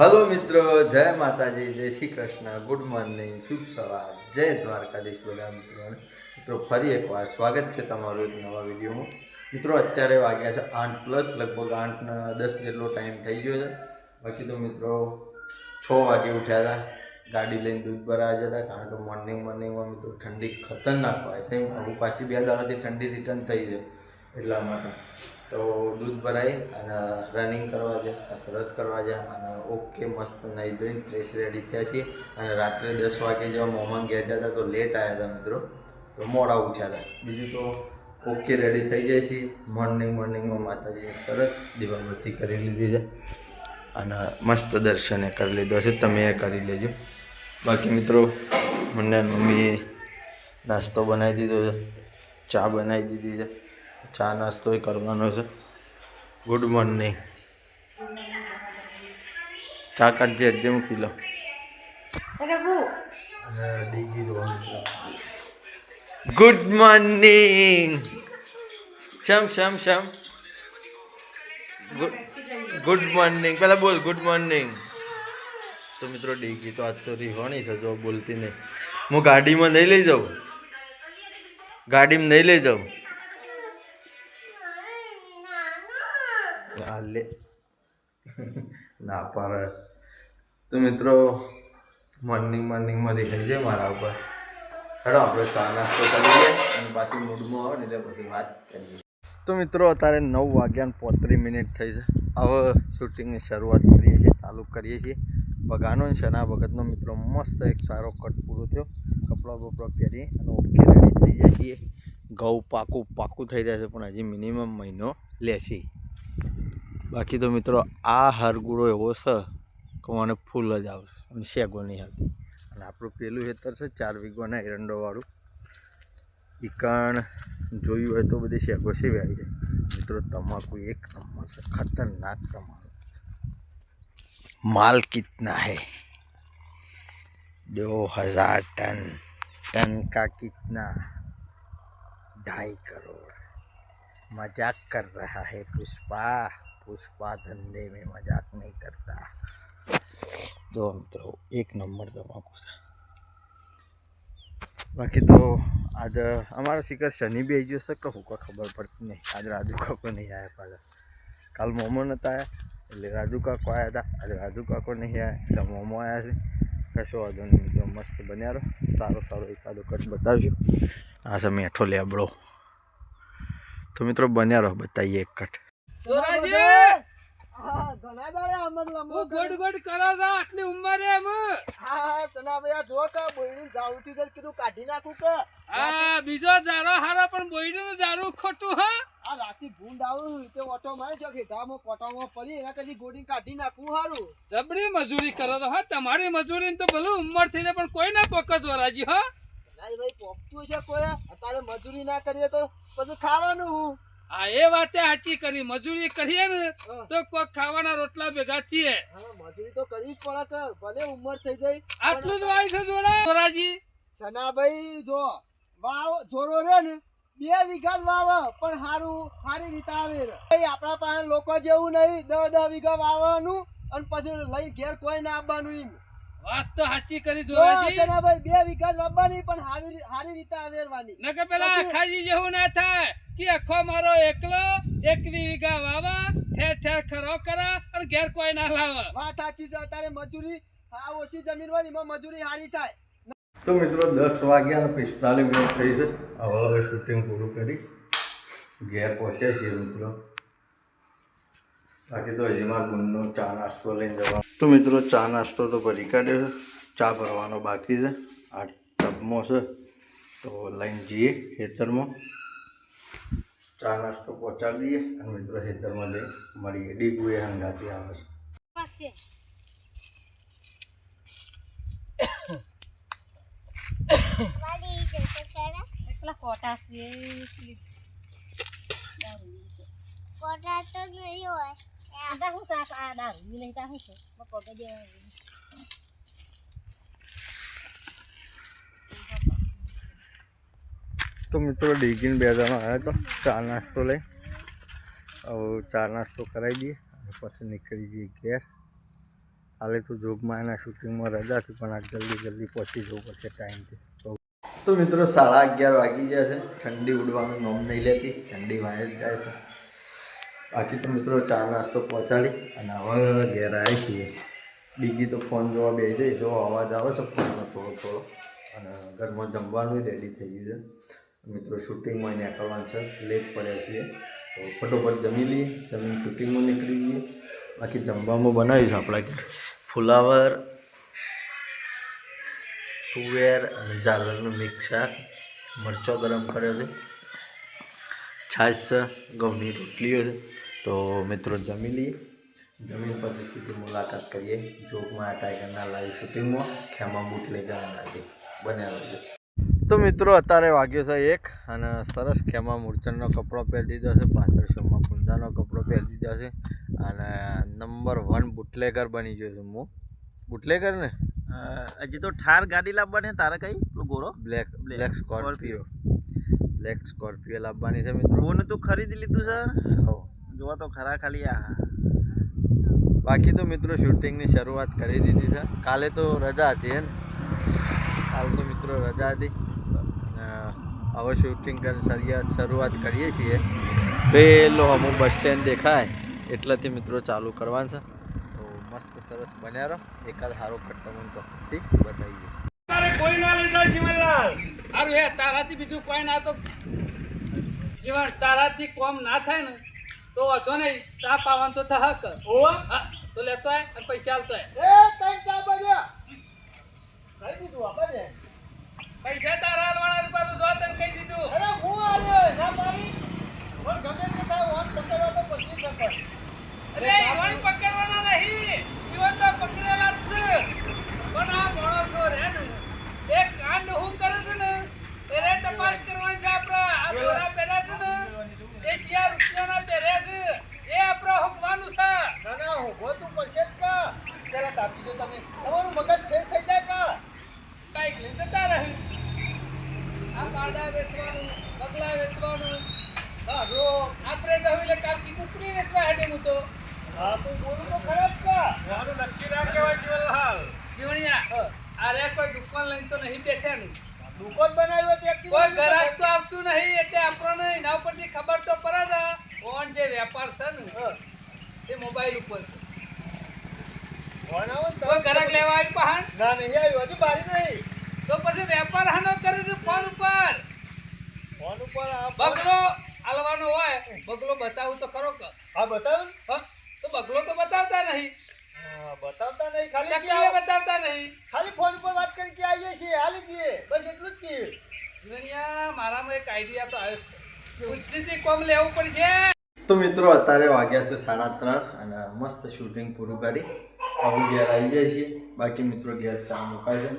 Hello મિત્રો, જય માતાજી, જય શ્રી કૃષ્ણ, ગુડ મોર્નિંગ, શુભ સવાર, જય દ્વારકાધીશ બધા મિત્રોને મિત્રો, ફરી એકવાર સ્વાગત છે તમારું એક નવા વિડીયોમાં. મિત્રો, અત્યારે વાગ્યા છે આઠ પ્લસ લગભગ આઠના દસ જેટલો ટાઈમ થઈ ગયો છે. બાકી તો મિત્રો, છ વાગે ઉઠ્યા હતા. ગાડી લઈને દૂધ ભરાવા જતા કારણ કે મોર્નિંગ મોર્નિંગમાં મિત્રો ઠંડી ખતરનાક હોય છે. હવે પાછી બે દાડાથી ઠંડી રિટર્ન થઈ છે એટલા માટે. તો દૂધ ભરાય અને રનિંગ કરવા જાય કસરત કરવા જાય અને ઓકે મસ્ત નહીં ધોઈને ફ્રેશ રેડી થયા છીએ. અને રાત્રે દસ વાગે જેવા મોમાં ઘેર જતા તો લેટ આવ્યા હતા મિત્રો. તો મોડા ઉઠ્યા હતા બીજું તો ઓકે રેડી થઈ જાય છે મોર્નિંગ મોર્નિંગમાં માતાજીએ સરસ દીવાબત્તી કરી લીધી છે. અને મસ્ત દર્શને કરી લીધો છે. તમે એ કરી લેજો. બાકી મિત્રો, મને મમ્મીએ નાસ્તો બનાવી દીધો છે. ચા બનાવી દીધી છે. ચા નાસ્તો કરવાનો છે. ગુડ મોર્નિંગ ચા કાઢજે એટલે હું પી લઉં ગુડ મોર્નિંગ શમ શમ શમ ગુડ મોર્નિંગ પેલા બોલ ગુડ મોર્નિંગ તો મિત્રો ડીગી તો આજ તો રીહોણી છે જો બોલતી નહીં. હું ગાડીમાં નહીં લઈ જાઉં? ગાડીમાં નહીં લઈ જાઉં? હાલે ના પર તો મિત્રો મોર્નિંગ મોર્નિંગમાં દેખાઈ જાય મારા ઉપર. હેડો, આપણે ચા નાસ્તો કરીએ અને પાછી મૂડમાં આવે ને એટલે પછી વાત કરીએ. તો મિત્રો, અત્યારે નવ વાગ્યા પોત્રીસ મિનિટ થઈ છે. હવે શૂટિંગની શરૂઆત કરીએ છીએ, ચાલુ કરીએ છીએ. બગાનો અને શના ભગતનો મિત્રો, મસ્ત એક સારો કટ પૂરો થયો. કપડાં બપડા પહેરી અને ઓકે રેડી થઈ જાય છીએ. ઘઉં પાકું પાકું થઈ જાય છે, પણ હજી મિનિમમ મહિનો લેશે. બાકી તો મિત્રો આ હારગુળો એવો છે કે મને ફૂલ જ આવશે અને શેગો નહીં આવતી. અને આપણું પેલું હેતર છે ચાર વીઘોના એરંડોવાળું. ઈકણ જોયું હોય તો બધી શેગો આવી છે. મિત્રો, તમાકુ એક નંબર છે. ખતરનાક તમારું માલ કિતના હે? दो હજાર ટન. ટન કા કિતના? ઢાઈ કરોડ. મજાક કર રહ્યા હૈ પુષ્પા. પુષ્પા ધંધે મેં મજાક નહીં કરતા. જો મિત્રો, એક નંબર તમાકુ છે. બાકી તો આજ અમારો શિખર શનિ બી આવી ગયો છે, કહું કોઈ ખબર પડતી નહીં. આજે રાજુ કાકો નહીં આવ્યા પાછા. કાલ મોમો નહોતા આવ્યા એટલે રાજુ કાકો આવ્યા હતા. આજે રાજુ કાકો નહીં આવ્યા એટલે મોમો આવ્યા છે. કશો વાંધો નહીં મિત્રો, મસ્ત બન્યા રહો. સારો સારો એકાદો કટ બતાવજો. આ છે મેઠો લેબડો તો મિત્રો, બન્યા રહો બતાવીએ એક કટ. દોરાજી ઘણા દાડા આમ જ લંબો ગોડ ગોડ કરો છો આટલી ઉંમરે એમ. હા સનાભાઈ જો કે બોયડી જાળુથી જ કીધું કાઢી નાખું કે? હા બીજો દારો હારો પણ બોયડીનું દારૂ ખોટું હા? આ રાતી ભૂંડ આવું તે ઓટો મારે છે કોટામાં પડી એના કદી ગોડી કાઢી નાખું હારું. જબરી મજૂરી કરો છો હા? તમારી મજૂરી તો ભલે ઉંમર થઈ જાય પણ કોઈ ના પોકે દોરાજી હા? ભાઈ પોકતું છે કોઈ? અત્યારે મજૂરી ના કરીએ તો પછી ખાવાનું હું? આ એ વાતે સાચી કરી. મજૂરી કરીએ ને તો કોક ખાવાના રોટલા ભેગા થઈએ. મજૂરી તો કરવી જ પડે કે ભલે ઉંમર થઈ જાય આટલું જ વાય છે દોરા દોરાજી સનાભાઈ જો વાવ જોરો રે ને બે વીઘા વાવ પણ સારું સારી રીતે આવે. આપણા પાસે લોકો જેવું નહીં દસ દસ વીઘા વાવવાનું અને પછી લઈ ઘેર કોઈ ના આવવાનું એમ. વાત તો સાચી કરી જો દોરાજી બે વીઘા જ પણ હારી સારી રીતે આવેરવાની. નકર પેલા આખાજી જેવું ના થાય. કે આખો મારો એકલો એક વીઘા વાવા ઠેર ઠેર ખરો કરા અને ઘેર કોઈ ના લાવે. વાત સાચી છે મજૂરી આ ઓછી જમીન હોય એમાં મજૂરી સારી થાય. તો મિત્રો દસ વાગ્યા પિસ્તાલીસ મિનિટ થઈ છે. હવે શૂટિંગ પૂરું કરી. ઘેર પહોંચ્યા છીએ મિત્રો. બાકી તો હજીમાં ગુંદનો ચા નાસ્તો લઈને જવાનો. તો મિત્રો ચા નાસ્તો તો ભરી કાઢ્યો છે. ચા ભરવાનો બાકી છે. આ ટબમાં છે. તો લઈને જઈએ ખેતરમાં. ચા નાસ્તો પહોંચાડીએ અને મિત્રો ખેતરમાં જઈ મળીએ. ડીગુ એ હંગાથી આવે છે. કોટા છે. કોટા તો નહીં હોય. તા તો મિત્રો ડીગીન બે જણા આવ્યા તો ચા નાસ્તો લઈ. હવે ચા નાસ્તો કરાવી દઈએ અને પછી નીકળી જઈએ ઘેર. હાલે તો જોગમાં એના શૂટિંગમાં રજા હતી, પણ આ જલ્દી જલ્દી પહોંચી જવું પડશે ટાઈમથી તો મિત્રો, સાડા અગિયાર વાગી ગયા છે. ઠંડી ઉડવાનું નોમ નહીં લેતી. ઠંડી વાય જ જાય છે. બાકી તો મિત્રો ચા નાસ્તો પહોંચાડી અને હવે ઘેર આવી છીએ. ડીગી તો ફોન જોવા બે જાય જો અવાજ આવે છે ફોનમાં થોડો થોડો. અને ઘરમાં જમવાનું રેડી થઈ ગયું છે. મિત્રો શૂટિંગમાં નીકળવાનું છે લેટ પડ્યા છીએ. તો ફટોફટ જમી લઈએ, જમીન શૂટિંગમાં નીકળી જઈએ. બાકી જમવામાં બનાવ્યું છે આપણા ઘેર. ફુલાવર, તુવેર અને જાલરનું મિક્સ શાક. મરચો ગરમ કર્યો છે. છાશ છે ઘઉંની રોટલીઓ છે. તો મિત્રો જમી લઈએ. જમીન પછી સીધી મુલાકાત કરીએ. જોગમાં ટાઈગરના લાઈવ શૂટિંગમાં ખેમા બૂટ લઈ જવાના છે. બન્યા રહેજો. તો મિત્રો અત્યારે વાગ્યો છે એક અને સરસ ખેમા મૂર્છનનો કપડો પહેરી દીધો છે. પાછળ શોમાં પૂંજાનો કપડો પહેરી દીધો છે. અને નંબર વન બુટલેગર બની ગયો છું હું બુટલેગર ને? હજી તો ઠાર ગાડી લાવવાની તારે કઈ? ગોરો? Black black Scorpio. Black Scorpio લાવવાની છે મિત્રો. તો તું ખરીદી લીધું છે. હો. જોવા તો ખરા ખાલી આ. બાકી તો મિત્રો શૂટિંગની શરૂઆત કરી દીધી છે. કાલે તો રજા હતી હે કાલ તો મિત્રો રજા હતી. હવે શૂટિંગ કરી શરૂઆત શરૂઆત કરીએ છીએ. પેલો અમુક બસ સ્ટેન્ડ દેખાય એટલાથી મિત્રો ચાલુ કરવાનું છે. તો મસ્ત સરસ બન્યા રહો. એકાદ સારો કટ તમને ચોક્કસથી બતાવીએ. સારું હે તારાથી બીજું કોઈ ના તો જીવન તારાથી કોમ ના થાય ને તો વાંધો નહીં. ચા પાવાનું તો થા હક તો લેતો આય અને પૈસા દીધું આપણે પૈસા તારા હાલવાના પાછું જો તને કહી દીધું. અરે હું આવ્યો ના મારી પણ ગમે તે થાય વોટ પકડવા તો પછી શકે અરે ઈવન પકડવાના નહીં ઈવન તો પકડેલા જ છે પણ આ માણસો રે ને એ કાંડ હું કરે છે ને એને તપાસ કરવાની છે આપણે આ દોરા પહેર્યા છે ને એ શિયા રૂપિયાના પહેર્યા છે એ આપણે હોકવાનું છે ના ના હું ગોતું પડશે જ કા પેલા કાપી દો તમે તમારું મગજ ફ્રેશ થઈ જાય કા બાઈક લઈને જતા રહી આ પાડા વેચવાનું બગલા વેચવાનું સારો આપણે કહ્યું એટલે કાલ કી કુકરી હું તો હા તો બોલું તો ખરા જ કા જીવણિયા અરે કોઈ દુકાન લઈને તો નહીં બેઠા ને દુકાન બનાવ્યો તે કોઈ ગ્રાહક તો આવતું નહીં એટલે આપણને એના ઉપરથી ખબર તો પડે ને. ફોન જે વેપાર છે ને હા. તે મોબાઈલ ઉપર છે. ને. ગ્રાહક લેવા આવી પહાણ? ના નહીં આવ્યું. હજુ બારી નહીં. તો પછી વેપાર હાનો કરે છે ફોન ઉપર? ફોન ઉપર બગલો હાલવાનો હોય બગલો બતાવું તો ખરો કે? બતાવ તો બગલો તો બતાવતા નહીં. બતાવતા નહીં ખાલી ક્યાં બતાવતા નહીં. ખાલી ફોન પર વાત કરી કે આવીએ છીએ હાલી જઈએ. બસ એટલું જ કહીએ જીવણિયા મારામાં એક આઈડિયા તો આવ્યો છે. કોમ લેવું પડશે. તો મિત્રો અત્યારે વાગ્યા છે સાડા ત્રણ અને મસ્ત શૂટિંગ પૂરું કરી. હવે ઘેર આવી જાય છીએ. બાકી મિત્રો ઘેર ચા મુકાય છે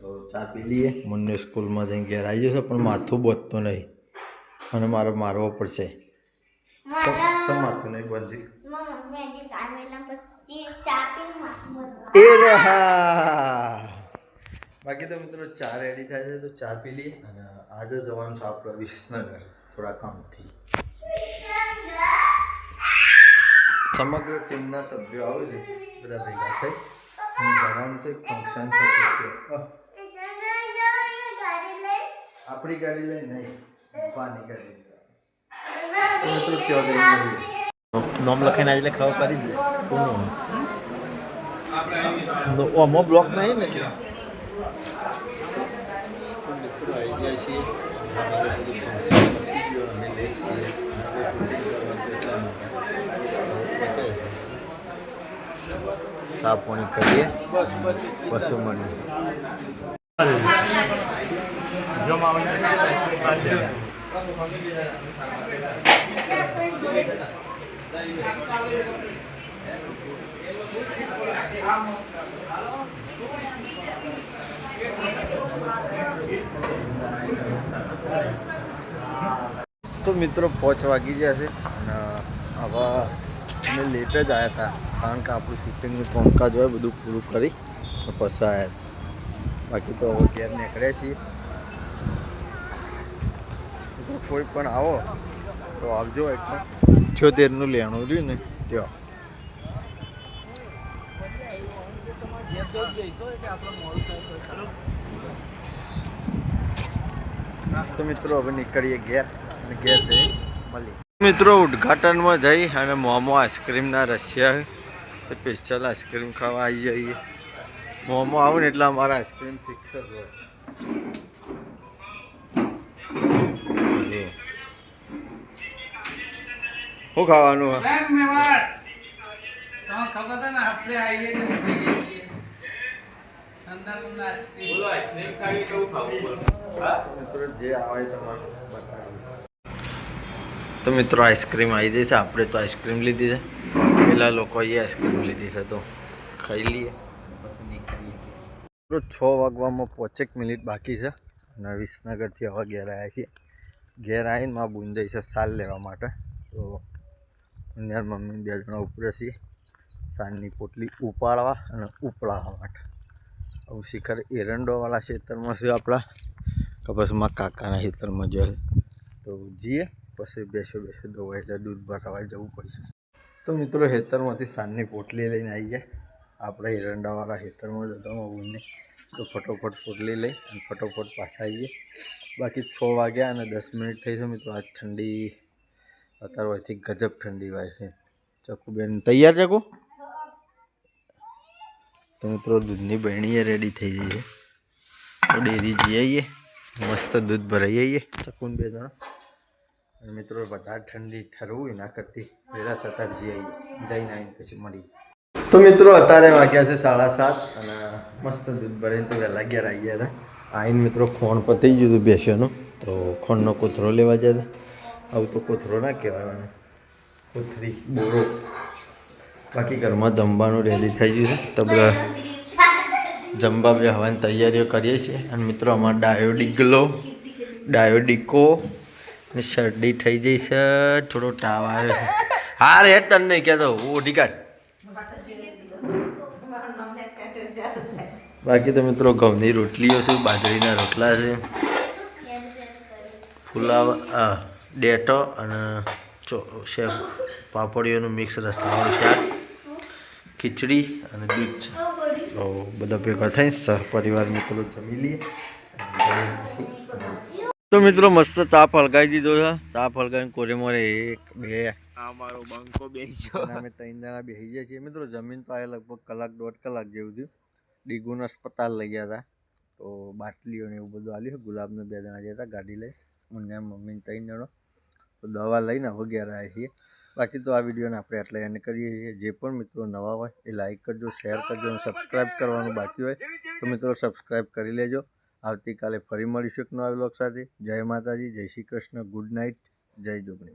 તો ચા પી લઈએ. મુન્ને સ્કૂલમાં જઈને ઘેર આવી જશે પણ માથું બોધતો નહીં. અને મારે મારવો પડશે. મારા ચમ માથું નહીં બોધતી મારા મમ્મી આજે ચા મેલા પછી ચા પીને માથું બોલવા એ રે હા બાકી તો મિત્રો ચા રેડી થાય છે તો ચા પી લઈએ અને આજે જવાનું છે આપણે વિસનગર થોડા કામથી સમગ્ર ટીમના સભ્યો આવે છે બધા ભેગા થઈ અને જવાનું છે ફંક્શન છે તો ત્યાં. અહ, આપણી ગાડી લઈ નહીં પપ્પાની ગાડી લઈ. તો મિત્રો ત્યાં જઈને મળીએ. નોમ લખાઈને આજે ખબર પડી દે. કોનો? ઓમો બ્લોક નહીં ને એટલે? સાફ એટલા પાણી કરીએ. પશુ મળીએ. તો મિત્રો પાંચ વાગી ગયા છે અને હવે અમે લેટ જ આવ્યા હતા, કારણ કે આપણું શૂટિંગનું કામકાજ હોય, બધું પૂરું કરી પછી આવ્યા બાકી તો હવે ઘેર નીકળ્યા છીએ. કોઈ પણ આવો, તો આવજો એક છોતેરનું લેણું રહ્યું ને ત્યાં તો મિત્રો, હવે નીકળીએ ઘેર અને ઘેર જઈ મળીએ. મિત્રો, ઉદઘાટનમાં જઈ અને મોમો આઈસ્ક્રીમના રશિયા સ્પેશિયલ આઈસ્ક્રીમ ખાવા આવી જઈએ. મોમો આવું ને એટલે અમારા આઈસ્ક્રીમ ફિક્સ જ હોય. તમારે ખાવાનું તો મિત્રો આઈસ્ક્રીમ આવી જઈ છે આપણે તો આઈસ્ક્રીમ લીધી છે. પેલા લોકોએ આઈસ્ક્રીમ લીધી છે તો ખાઈ લઈએ. છ વાગવામાં પોચેક મિનિટ બાકી છે. અને વિસનગરથી હવે ઘેર આવ્યા છીએ. ઘેર આવીને માં બુંદાઈ છે સાલ લેવા માટે. તો અન્યાર મમ્મી બે જણા ઉપરે છીએ. સાંજની પોટલી ઉપાડવા અને ઉપડાવવા માટે. આવું શિખર એરંડોવાળા ખેતરમાં છે આપણા. કપાસમાં કાકાના ખેતરમાં જોઈએ તો જઈએ, પછી બેસો બેસો દોવા એટલે દૂધ ભરાવા જવું પડશે. તો મિત્રો ખેતરમાંથી સાંજની પોટલી લઈને આવી જાય આપણે એરંડાવાળા ખેતરમાં જતા મમ્મીને તો ફટોફટ પોટલી લઈ અને ફટોફટ પાછા આવીએ. બાકી છ વાગ્યા અને દસ મિનિટ થઈ છે મિત્રો. આજ ઠંડી અત્યારે હોયથી ગજબ ઠંડી વાય છે. ચકુબેન, તૈયાર ચકુ તો મિત્રો, દૂધની બહેણીએ રેડી થઈ ગઈ તો ડેરી જઈ આવીએ મસ્ત દૂધ ભરાઈ આવીએ ચકુન બે જણા. અને મિત્રો વધારે ઠંડી ઠરવું એના કરતી વેળા થતાં જઈ આવીએ જઈને આવીને પછી મળીએ. તો મિત્રો, અત્યારે વાગ્યા છે સાડા સાત અને મસ્ત દૂધ ભરાઈને તો વહેલા અગિયાર આવી ગયા હતા. આવીને મિત્રો, ખોણ પતી ગયું હતું બેસવાનું તો ખોણનો કૂતરો લેવા હતા. આવું તો કોથરો ના કહેવાય કોથરી, બોરો. બાકી ઘરમાં જમવાનું રેડી થઈ ગયું છે. તો બધા જમવા બેહવાની તૈયારીઓ કરીએ છીએ. અને મિત્રો, અમારો ડાયો ડીગલો, ડાયો ડીકો ને શરદી થઈ જઈ છે. થોડો તાવ આવ્યો છે. હા રે તને નહીં કહેતો. ઓઢી કાઢ. બાકી તો મિત્રો, ઘઉંની રોટલીઓ છે, બાજરીના રોટલા છે. ફુલાવા ડેટો અને ચો શેક પાપડીઓનું મિક્સ રસ્તાવાળું શાક ખીચડી અને દૂધ છે. તો બધા ભેગા થઈને સહપરિવાર મિત્રો જમી લઈએ. તો મિત્રો મસ્ત તાપ હલગાવી દીધો છે. તાપ હલગાવીને કોરે મોરે એક બે. અમારો બંકો બેસ્યો. અને અમે ત્રણ જણા બેસી ગયા છીએ. મિત્રો જમીન તો આ લગભગ કલાક દોઢ કલાક જેવું થયું. ડીગુન અસ્પતાલ લઈ ગયા હતા. તો બાટલીઓ ને એવું બધું આલ્યું. ગુલાબને બે જણા જતા ગાડી લઈ. મને મમ્મીને ત્રણ જણો. દવા લઈને વગેરે આવ્યા છીએ. બાકી તો આ વિડીયોને આપણે એટલે એન્ડ કરીએ છીએ. જે પણ મિત્રો નવા હોય એ લાઇક કરજો શેર કરજો અને સબસ્ક્રાઈબ કરવાનું બાકી હોય તો મિત્રો સબસ્ક્રાઈબ કરી લેજો. આવતીકાલે ફરી મળીશું એક નવા બ્લોગ સાથે. જય માતાજી, જય શ્રી કૃષ્ણ. ગુડ નાઇટ જય જોગણી